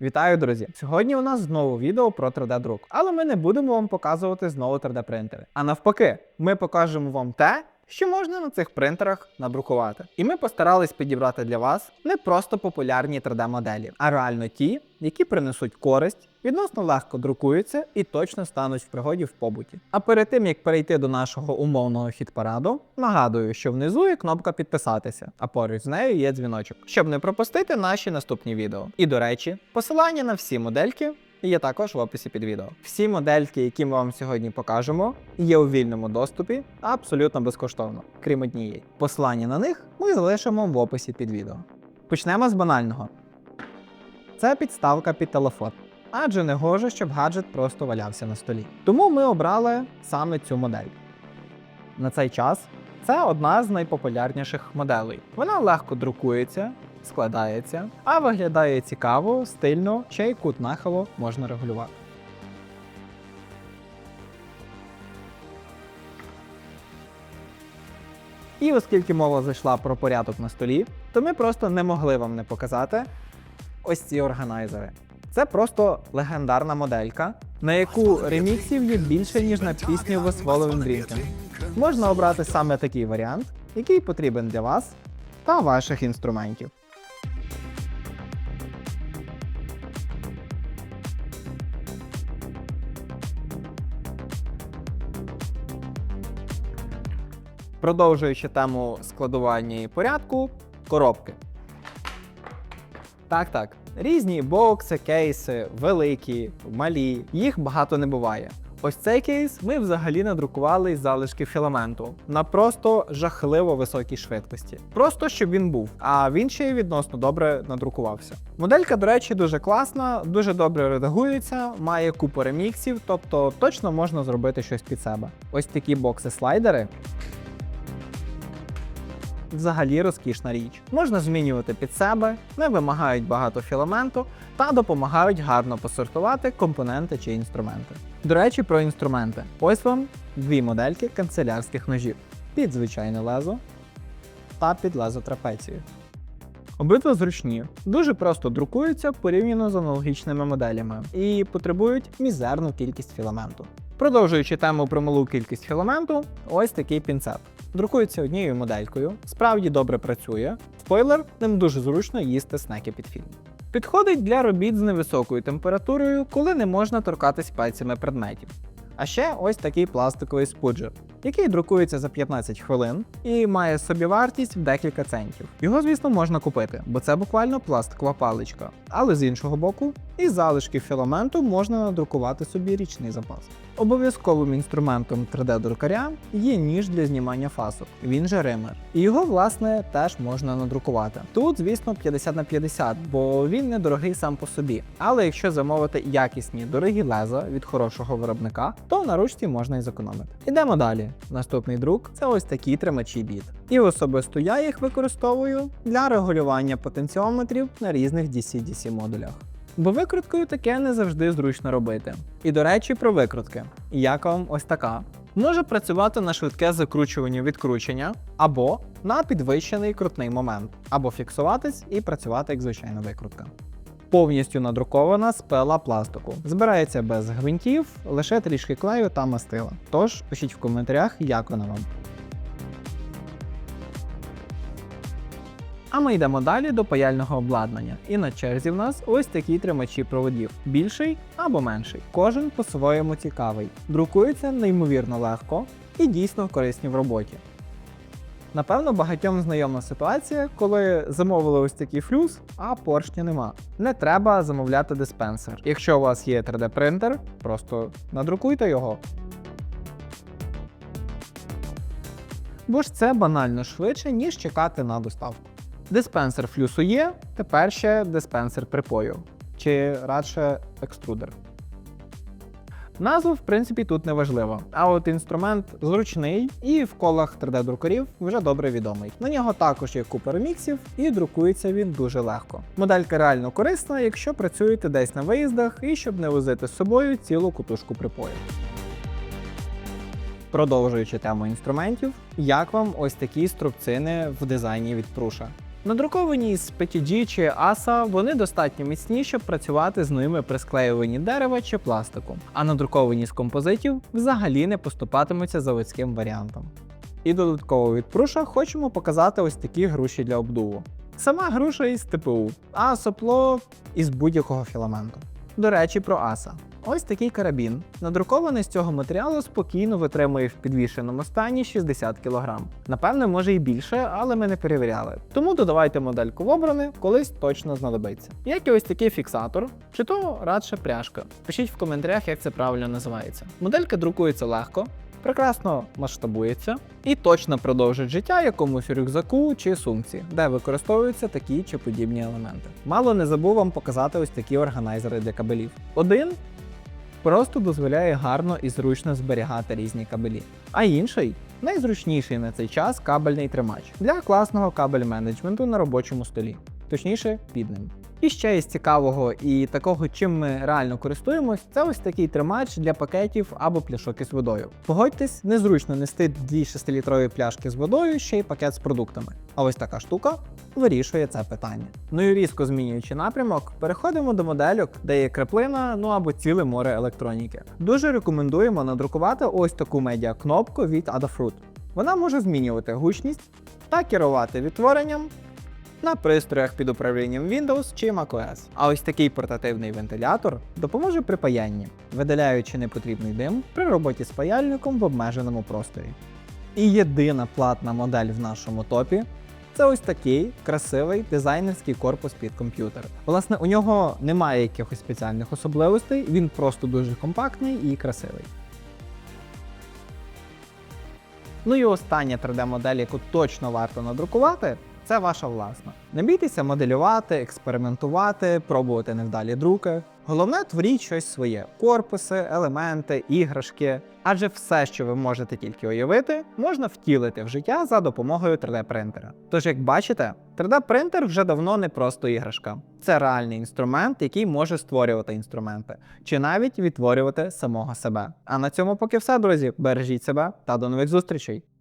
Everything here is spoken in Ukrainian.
Вітаю, друзі! Сьогодні у нас знову відео про 3D-друк, але ми не будемо вам показувати знову 3D-принтери. А навпаки, ми покажемо вам те, що можна на цих принтерах надрукувати. І ми постарались підібрати для вас не просто популярні 3D-моделі, а реально ті, які принесуть користь, відносно легко друкуються і точно стануть в пригоді в побуті. А перед тим як перейти до нашого умовного хіт-параду, нагадую, що внизу є кнопка підписатися, а поруч з нею є дзвіночок, щоб не пропустити наші наступні відео. І до речі, посилання на всі модельки. Є також в описі під відео. Всі модельки, які ми вам сьогодні покажемо, є у вільному доступі абсолютно безкоштовно, крім однієї. Посилання на них ми залишимо в описі під відео. Почнемо з банального. Це підставка під телефон. Адже не гоже, щоб гаджет просто валявся на столі. Тому ми обрали саме цю модель. На цей час це одна з найпопулярніших моделей. Вона легко друкується, складається, а виглядає цікаво, стильно, ще й кут нахилу можна регулювати. І оскільки мова зайшла про порядок на столі, то ми просто не могли вам не показати ось ці органайзери. Це просто легендарна моделька, на яку реміксів є більше, ніж на пісню The Swallowing. Можна обрати саме такий варіант, який потрібен для вас та ваших інструментів. Продовжуючи тему складування і порядку, коробки. Так, так. Різні бокси, кейси, великі, малі, їх багато не буває. Ось цей кейс ми взагалі надрукували із залишки філаменту на просто жахливо високій швидкості. Просто щоб він був, а він ще й відносно добре надрукувався. Моделька, до речі, дуже класна, дуже добре редагується, має купу реміксів, тобто точно можна зробити щось під себе. Ось такі бокси-слайдери взагалі розкішна річ. Можна змінювати під себе, не вимагають багато філаменту та допомагають гарно посортувати компоненти чи інструменти. До речі, про інструменти. Ось вам дві модельки канцелярських ножів під звичайне лезо та під лезо трапецію. Обидва зручні, дуже просто друкуються порівняно з аналогічними моделями і потребують мізерну кількість філаменту. Продовжуючи тему про малу кількість філаменту, ось такий пінцет. Друкується однією моделькою, справді добре працює. Спойлер, ним дуже зручно їсти снеки під фільм. Підходить для робіт з невисокою температурою, коли не можна торкатись пальцями предметів. А ще ось такий пластиковий спуджер, який друкується за 15 хвилин і має собівартість в декілька центів. Його, звісно, можна купити, бо це буквально пластикова паличка. Але з іншого боку, із залишків філаменту можна надрукувати собі річний запас. Обов'язковим інструментом 3D-друкаря є ніж для знімання фасок, він же ример. І його, власне, теж можна надрукувати. Тут, звісно, 50 на 50, бо він недорогий сам по собі. Але якщо замовити якісні дорогі леза від хорошого виробника, то на ручці можна і зекономити. Ідемо далі. Наступний друк це ось такі тримачі біт. І особисто я їх використовую для регулювання потенціометрів на різних DC-DC модулях. Бо викруткою таке не завжди зручно робити. І до речі, про викрутки. Як вам ось така? Може працювати на швидке закручування відкручення, або на підвищений крутний момент, або фіксуватись і працювати як звичайна викрутка. Повністю надрукована з пела пластику. Збирається без гвинтів, лише трішки клею та мастила. Тож пишіть в коментарях, як вона вам. А ми йдемо далі до паяльного обладнання. І на черзі в нас ось такі тримачі проводів: більший або менший. Кожен по-своєму цікавий. Друкується неймовірно легко і дійсно корисні в роботі. Напевно, багатьом знайома ситуація, коли замовили ось такий флюс, а поршня нема. Не треба замовляти диспенсер. Якщо у вас є 3D-принтер, просто надрукуйте його. Бо ж це банально швидше, ніж чекати на доставку. Диспенсер флюсу є, тепер ще диспенсер припою, чи радше екструдер. Назва, в принципі, тут не важлива, а от інструмент зручний і в колах 3D-друкарів вже добре відомий. На нього також є купа реміксів і друкується він дуже легко. Моделька реально корисна, якщо працюєте десь на виїздах і щоб не возити з собою цілу кутушку припою. Продовжуючи тему інструментів, як вам ось такі струбцини в дизайні від Пруша? Надруковані з PTG чи ASA, вони достатньо міцні, щоб працювати з ними при склеюванні дерева чи пластику, а надруковані з композитів взагалі не поступатимуться заводським варіантом. І додатково від пруша хочемо показати ось такі груші для обдуву. Сама груша із ТПУ, а сопло із будь-якого філаменту. До речі, про аса. Ось такий карабін, надрукований з цього матеріалу, спокійно витримує в підвішеному стані 60 кг. Напевне, може і більше, але ми не перевіряли. Тому додавайте модельку в обрани, колись точно знадобиться. Як і ось такий фіксатор, чи то радше пряжка. Пишіть в коментарях, як це правильно називається. Моделька друкується легко, прекрасно масштабується і точно продовжить життя якомусь рюкзаку чи сумці, де використовуються такі чи подібні елементи. Мало не забув вам показати ось такі органайзери для кабелів. Один просто дозволяє гарно і зручно зберігати різні кабелі, а інший найзручніший на цей час кабельний тримач для класного кабель менеджменту на робочому столі, точніше під ним. І ще із цікавого і такого, чим ми реально користуємось, це ось такий тримач для пакетів або пляшок із водою. Погодьтесь, незручно нести дві 6-літрові пляшки з водою, ще й пакет з продуктами. А ось така штука вирішує це питання. Ну і різко змінюючи напрямок, переходимо до модельок, де є краплина, ну або ціле море електроніки. Дуже рекомендуємо надрукувати ось таку медіакнопку від Adafruit. Вона може змінювати гучність та керувати відтворенням на пристроях під управлінням Windows чи macOS. А ось такий портативний вентилятор допоможе при паянні, видаляючи непотрібний дим при роботі з паяльником в обмеженому просторі. І єдина платна модель в нашому топі це ось такий красивий дизайнерський корпус під комп'ютер. Власне, у нього немає якихось спеціальних особливостей, він просто дуже компактний і красивий. Ну і остання 3D-модель, яку точно варто надрукувати, це ваша власна. Не бійтеся моделювати, експериментувати, пробувати невдалі друки. Головне творіть щось своє: корпуси, елементи, іграшки. Адже все, що ви можете тільки уявити, можна втілити в життя за допомогою 3D-принтера. Тож, як бачите, 3D-принтер вже давно не просто іграшка. Це реальний інструмент, який може створювати інструменти, чи навіть відтворювати самого себе. А на цьому поки все, друзі. Бережіть себе та до нових зустрічей!